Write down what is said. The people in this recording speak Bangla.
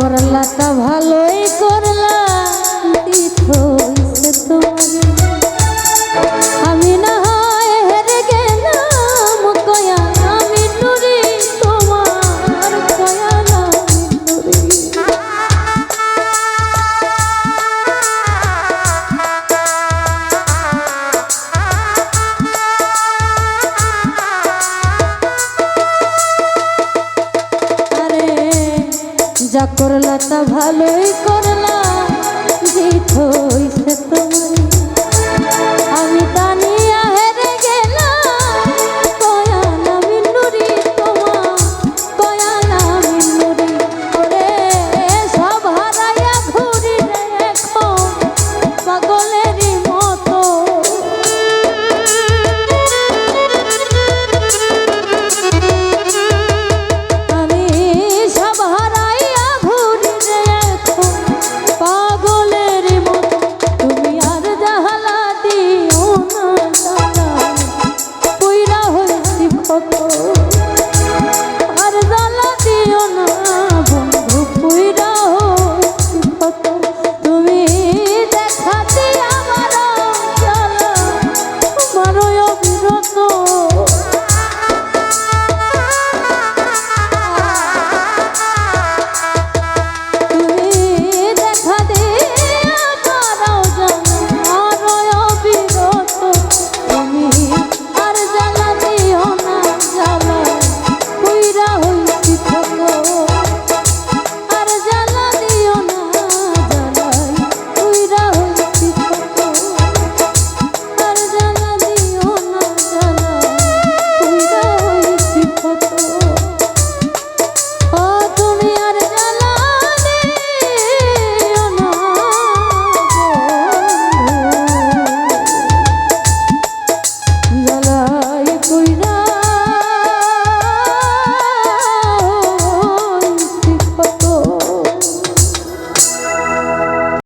করলা তা ভালো যা করলা তা ভালোই করলা। যে হইছে